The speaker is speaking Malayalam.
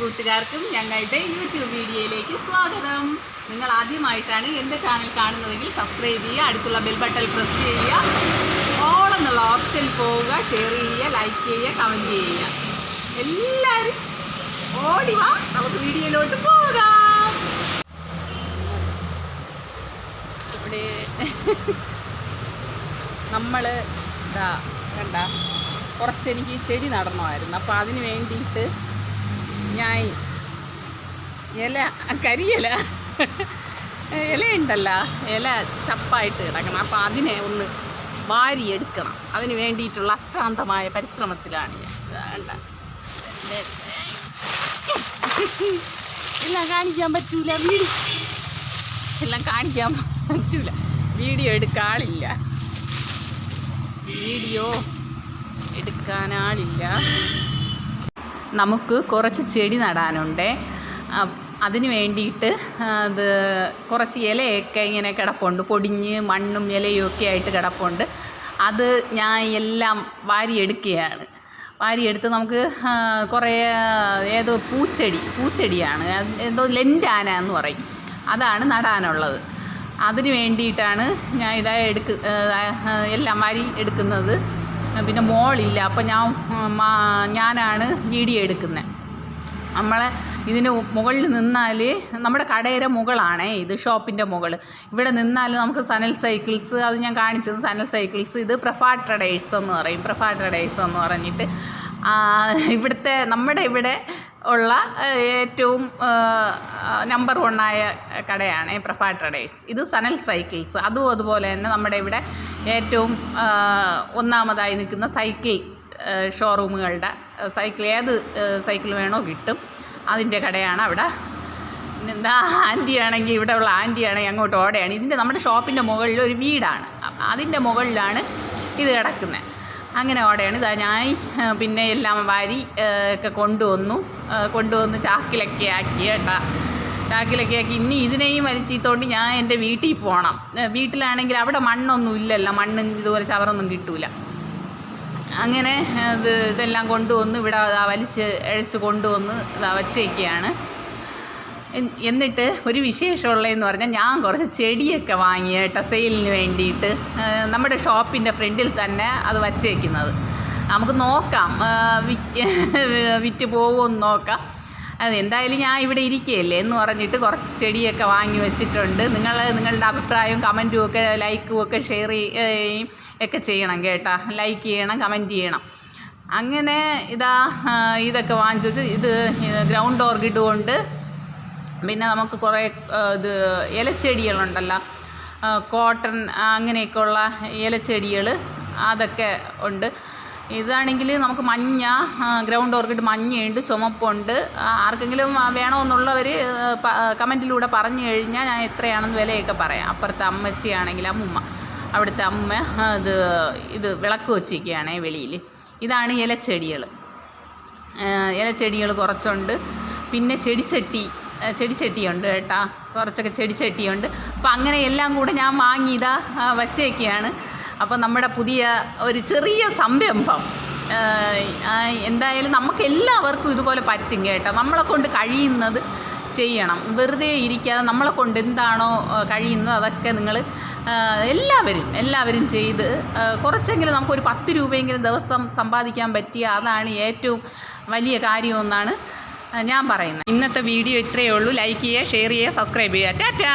കൂട്ടുകാർക്കും ഞങ്ങളുടെ യൂട്യൂബ് വീഡിയോയിലേക്ക് സ്വാഗതം. നിങ്ങൾ ആദ്യമായിട്ടാണ് എന്റെ ചാനൽ കാണുന്നതെങ്കിൽ സബ്സ്ക്രൈബ് ചെയ്യുക അടുത്തുള്ള ബെൽ ബട്ടൺ പ്രസ് ചെയ്യുക. ഓൾ എന്നുള്ള ഓപ്ഷനിൽ പോവുക ഷെയർ ചെയ്യുക ലൈക്ക് ചെയ്യുക കമന്റ് ചെയ്യുക. എല്ലാവരും ഓടി വാ നമുക്ക് വീഡിയോയിലോട്ട് പോകാം. ഇവിടെ നമ്മൾ ഇതാ കണ്ട കുറച്ച് എനിക്ക് ചെടി നടണമായിരുന്നു. അപ്പോൾ അതിന് വേണ്ടിയിട്ട് ഞാൻ ഇല കരിയില ഇലയുണ്ടല്ലോ ഇല ചപ്പായിട്ട് കിടക്കണം. അപ്പോൾ അതിനെ ഒന്ന് വാരി എടുക്കണം അതിന് വേണ്ടിയിട്ടുള്ള അശ്രാന്തമായ പരിശ്രമത്തിലാണ് ഞാൻ. എല്ലാം കാണിക്കാൻ പറ്റൂല. വീഡിയോ എല്ലാം കാണിക്കാൻ പറ്റൂല. വീഡിയോ എടുക്കാളില്ല. വീഡിയോ എടുക്കാനാളില്ല നമുക്ക് കുറച്ച് ചെടി നടാനുണ്ട്. അതിന് വേണ്ടിയിട്ട് അത് കുറച്ച് ഇലയൊക്കെ ഇങ്ങനെ കിടപ്പുണ്ട്. പൊടിഞ്ഞ് മണ്ണും ഇലയും ഒക്കെ ആയിട്ട് കിടപ്പുണ്ട്. അത് ഞാൻ എല്ലാം വാരിയെടുക്കുകയാണ്. വാരിയെടുത്ത് നമുക്ക് കുറേ ഏതോ പൂച്ചെടി പൂച്ചെടിയാണ്. എന്തോ ലെന്റാന എന്ന് പറയും. അതാണ് നടാനുള്ളത്. അതിന് വേണ്ടിയിട്ടാണ് ഞാൻ ഇതായി എടുക്ക് എല്ലാം വാരി എടുക്കുന്നത്. പിന്നെ മോളില്ല. അപ്പം ഞാൻ ഞാനാണ് വീഡിയോ എടുക്കുന്നത് നമ്മളെ ഇതിന് മുകളിൽ നിന്നാൽ നമ്മുടെ കടയുടെ മുകളാണേ ഇത് ഷോപ്പിന്റെ മുകൾ ഇവിടെ നിന്നാൽ നമുക്ക് സനൽ സൈക്കിൾസ് അത് ഞാൻ കാണിച്ചത് സനൽ സൈക്കിൾസ്. ഇത് പ്രഫാ ട്രഡേഴ്സ് എന്ന് പറയും പ്രഫാ ട്രഡേഴ്സ് എന്ന് പറഞ്ഞിട്ട്. ഇവിടുത്തെ നമ്മുടെ ഇവിടെ ഉള്ള ഏറ്റവും നമ്പർ വണ്ണായ കടയാണ് പ്രഫാ ട്രഡേഴ്സ്. ഇത് സനൽ സൈക്കിൾസ്. അതും അതുപോലെ തന്നെ നമ്മുടെ ഇവിടെ ഏറ്റവും ഒന്നാമതായി നിൽക്കുന്ന സൈക്കിൾ ഷോറൂമുകളുടെ സൈക്കിൾ ഏത് സൈക്കിൾ വേണോ കിട്ടും. അതിന്റെ കടയാണ് അവിടെ. എന്താ ആന്റിയാണെങ്കിൽ ഇവിടെ ഉള്ള ആന്റിയാണെങ്കിൽ അങ്ങോട്ട് ഓടെയാണ്. ഇതിന്റെ നമ്മുടെ ഷോപ്പിന്റെ മുകളിൽ ഒരു വീടാണ് അതിന്റെ മുകളിലാണ് ഇത് കിടക്കുന്നത്. അങ്ങനെ ഓടയാണ്. ഇതാ ഞാൻ പിന്നെ എല്ലാം വാരി ഒക്കെ കൊണ്ടുവന്നു. കൊണ്ടുവന്ന് ചാക്കിലൊക്കെ ആക്കി കേട്ടാ. ചാക്കിലൊക്കെ ആക്കി. ഇനി ഇതിനെയും വലിച്ചീത്തോണ്ട് ഞാൻ എന്റെ വീട്ടിൽ പോകണം വീട്ടിലാണെങ്കിൽ അവിടെ മണ്ണൊന്നും ഇല്ലല്ലോ. മണ്ണ് ഇതുപോലെ ചവറൊന്നും കിട്ടൂല. അങ്ങനെ ഇത് ഇതെല്ലാം കൊണ്ടുവന്ന് ഇവിടെ വലിച്ച് അഴിച്ച് കൊണ്ടുവന്ന് ഇതാ വച്ചേക്കുകയാണ് എന്നിട്ട് ഒരു വിശേഷമുള്ളതെന്ന് പറഞ്ഞാൽ ഞാൻ കുറച്ച് ചെടിയൊക്കെ വാങ്ങി കേട്ടോ സെയിലിന് വേണ്ടിയിട്ട്. നമ്മുടെ ഷോപ്പിന്റെ ഫ്രണ്ടിൽ തന്നെ അത് വച്ചേക്കുന്നത്. നമുക്ക് നോക്കാം. വിറ്റ് വിറ്റ് പോകുമെന്ന് നോക്കാം. അത് എന്തായാലും ഞാൻ ഇവിടെ ഇരിക്കുകയല്ലേ എന്ന് പറഞ്ഞിട്ട് കുറച്ച് ചെടിയൊക്കെ വാങ്ങി വെച്ചിട്ടുണ്ട്. നിങ്ങൾ നിങ്ങളുടെ അഭിപ്രായവും കമന്റും ഒക്കെ ലൈക്കും ഒക്കെ ഷെയർ ഒക്കെ ചെയ്യണം കേട്ടോ. ലൈക്ക് ചെയ്യണം കമന്റ് ചെയ്യണം. അങ്ങനെ ഇതാ ഇതൊക്കെ വാങ്ങിച്ചു വെച്ച് ഇത് ഗ്രൗണ്ട് ഓർക്കിഡ് കൊണ്ട് പിന്നെ നമുക്ക് കുറേ ഇത് ഇലച്ചെടികളുണ്ടല്ലോ. കോട്ടൺ അങ്ങനെയൊക്കെയുള്ള ഇലച്ചെടികൾ അതൊക്കെ ഉണ്ട്. ഇതാണെങ്കിൽ നമുക്ക് മഞ്ഞ ഗ്രൗണ്ട് ഓർക്കിട്ട് മഞ്ഞയുണ്ട് ചുമപ്പുണ്ട്. ആർക്കെങ്കിലും വേണമെന്നുള്ളവർ കമന്റിലൂടെ പറഞ്ഞു കഴിഞ്ഞാൽ ഞാൻ എത്രയാണെന്ന് വിലയൊക്കെ പറയാം. അപ്പുറത്തെ അമ്മച്ചിയാണെങ്കിൽ അമ്മുമ്മ അവിടുത്തെ അമ്മ ഇത് ഇത് വിളക്ക് വെച്ചിരിക്കുകയാണേ വെളിയിൽ. ഇതാണ് ഇലച്ചെടികൾ. ഇലച്ചെടികൾ കുറച്ചുണ്ട്. പിന്നെ ചെടിച്ചട്ടി. ചെടിച്ചട്ടിയുണ്ട് കേട്ടാ. കുറച്ചൊക്കെ ചെടിച്ചട്ടിയുണ്ട്. അപ്പം അങ്ങനെ എല്ലാം കൂടെ ഞാൻ വാങ്ങി ഇതാ വച്ചേക്കുകയാണ് അപ്പം നമ്മുടെ പുതിയ ഒരു ചെറിയ സംരംഭം. എന്തായാലും നമുക്ക് എല്ലാവർക്കും ഇതുപോലെ പറ്റും കേട്ടോ. നമ്മളെ കൊണ്ട് കഴിയുന്നത് ചെയ്യണം. വെറുതെ ഇരിക്കാതെ നമ്മളെ കൊണ്ട് എന്താണോ കഴിയുന്നത് അതൊക്കെ നിങ്ങൾ എല്ലാവരും എല്ലാവരും ചെയ്ത് കുറച്ചെങ്കിലും നമുക്കൊരു പത്ത് രൂപയെങ്കിലും ദിവസം സമ്പാദിക്കാൻ പറ്റിയ അതാണ് ഏറ്റവും വലിയ കാര്യമെന്നാണ് ഞാൻ പറയുന്നത് ഇന്നത്തെ വീഡിയോ ഇത്രയേ ഉള്ളൂ. ലൈക്ക് ചെയ്യുക ഷെയർ ചെയ്യുക സബ്സ്ക്രൈബ് ചെയ്യുക. ടാറ്റാ